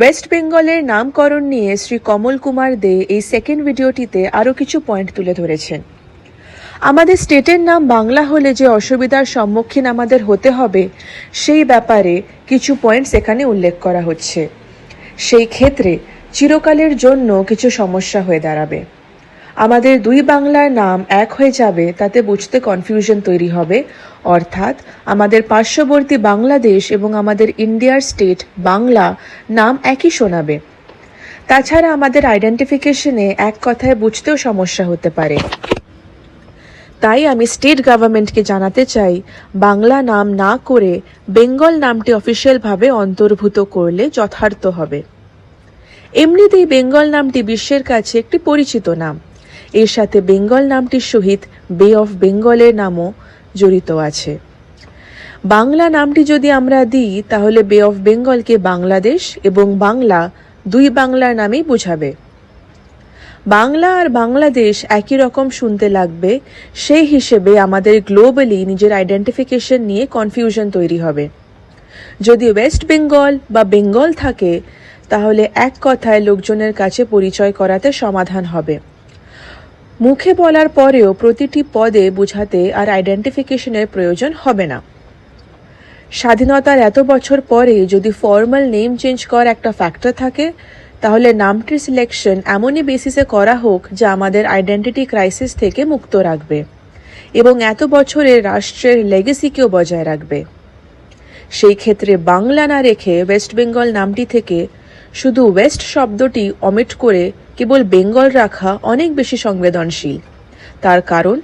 West বেঙ্গলের নামকরণ নিয়ে শ্রী কমল কুমার দে এই সেকেন্ড ভিডিওটিতে আরও কিছু পয়েন্ট তুলে ধরেছেন। আমাদের স্টেটের নাম বাংলা হলে যে অসুবিধার সম্মুখীন আমাদের হতে হবে, সেই ব্যাপারে কিছু পয়েন্টস এখানে উল্লেখ করা হচ্ছে। সেই ক্ষেত্রে চিরকালের জন্য কিছু সমস্যা হয়ে দাঁড়াবে। আমাদের দুই বাংলার নাম এক হয়ে যাবে, তাতে বুঝতে কনফিউশন তৈরি হবে। অর্থাৎ, আমাদের পার্শ্ববর্তী বাংলাদেশ এবং আমাদের ইন্ডিয়ার স্টেট বাংলা নাম একই শোনাবে। তাছাড়া আমাদের আইডেন্টিফিকেশনে এক কথায় বুঝতেও সমস্যা হতে পারে। তাই আমি স্টেট গভর্নমেন্টকে জানাতে চাই, বাংলা নাম না করে বেঙ্গল নামটি অফিসিয়ালভাবে অন্তর্ভুক্ত করলে যথার্থ হবে। এমনিতেই বেঙ্গল নামটি বিশ্বের কাছে একটি পরিচিত নাম। এর সাথে বেঙ্গল নামটির সহিত বে অফ বেঙ্গলের নামও জড়িত আছে। বাংলা নামটি যদি আমরা দিই, তাহলে বে অফ বেঙ্গলকে বাংলাদেশ এবং বাংলা দুই বাংলার নামেই বোঝাবে। বাংলা আর বাংলাদেশ একই রকম শুনতে লাগবে, সেই হিসেবে আমাদের গ্লোবালি নিজের আইডেন্টিফিকেশন নিয়ে কনফিউশন তৈরি হবে। যদি ওয়েস্ট বেঙ্গল বা বেঙ্গল থাকে, তাহলে এক কথায় লোকজনের কাছে পরিচয় করাতে সমাধান হবে। মুখে বলার পরেও প্রতিটি পদে বোঝাতে আর আইডেন্টিফিকেশনের প্রয়োজন হবে না। স্বাধীনতার এত বছর পরে যদি ফর্মাল নেম চেঞ্জ করার একটা ফ্যাক্টর থাকে, তাহলে নামটির সিলেকশন এমনই বেসিসে করা হোক যা আমাদের আইডেন্টিটি ক্রাইসিস থেকে মুক্ত রাখবে এবং এত বছরের রাষ্ট্রের লেগেসিকেও বজায় রাখবে। সেই ক্ষেত্রে বাংলা না রেখে ওয়েস্ট বেঙ্গল নামটি থেকে শুধু ওয়েস্ট শব্দটি অমিট করে কেবল বেঙ্গল রাখা অনেক বেশি সংবেদনশীল। তার কারণ,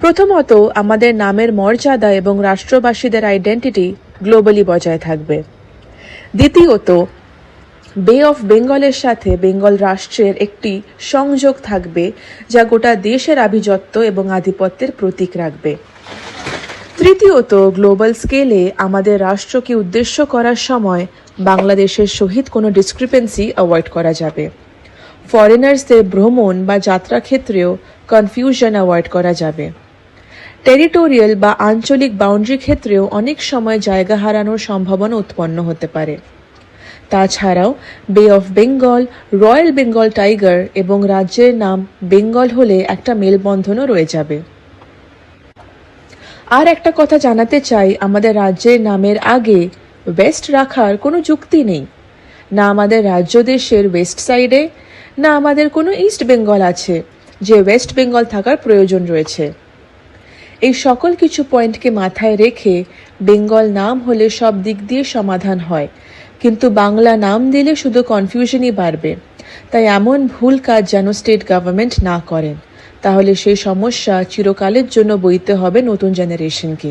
প্রথমত আমাদের নামের মর্যাদা এবং রাষ্ট্রবাসীদের আইডেন্টিটি গ্লোবালি বজায় থাকবে। দ্বিতীয়ত বে অফ বেঙ্গলের সাথে বেঙ্গল রাষ্ট্রের একটি সংযোগ থাকবে যা গোটা দেশের আভিজাত্য এবং আধিপত্যের প্রতীক রাখবে। তৃতীয়ত, গ্লোবাল স্কেলে আমাদের রাষ্ট্রকে উদ্দেশ্য করার সময় বাংলাদেশের সহিত কোনো ডিসক্রিপেন্সি অ্যাভয়েড করা যাবে। ফরেনার্সদের ভ্রমণ বা যাত্রা ক্ষেত্রেও কনফিউশন অ্যাভয়েড করা যাবে। টেরিটোরিয়াল বা আঞ্চলিক বাউন্ডারি ক্ষেত্রেও অনেক সময় জায়গা হারানোর সম্ভাবনা উৎপন্ন হতে পারে। তাছাড়াও, Bay of Bengal, royal Bengal tiger এবং রাজ্যের নাম বেঙ্গল হলে একটা মেলবন্ধনও রয়ে যাবে। আর একটা কথা জানাতে চাই, আমাদের রাজ্যের নামের আগে ওয়েস্ট রাখার কোনো যুক্তি নেই। না আমাদের রাজ্য দেশের ওয়েস্ট সাইডে না আমাদের কোনো ইস্ট বেঙ্গল আছে, যে ওয়েস্ট বেঙ্গল থাকার প্রয়োজন রয়েছে। এই সকল কিছু পয়েন্টকে মাথায় রেখে বেঙ্গল নাম হলে সব দিক দিয়ে সমাধান হয়। কিন্তু বাংলা নাম দিলে শুধু কনফিউশনই বাড়বে। তাই এমন ভুল কাজ যেন স্টেট গভর্নমেন্ট না করেন। তাহলে সেই সমস্যা চিরকালের জন্য বইতে হবে নতুন জেনারেশনকে।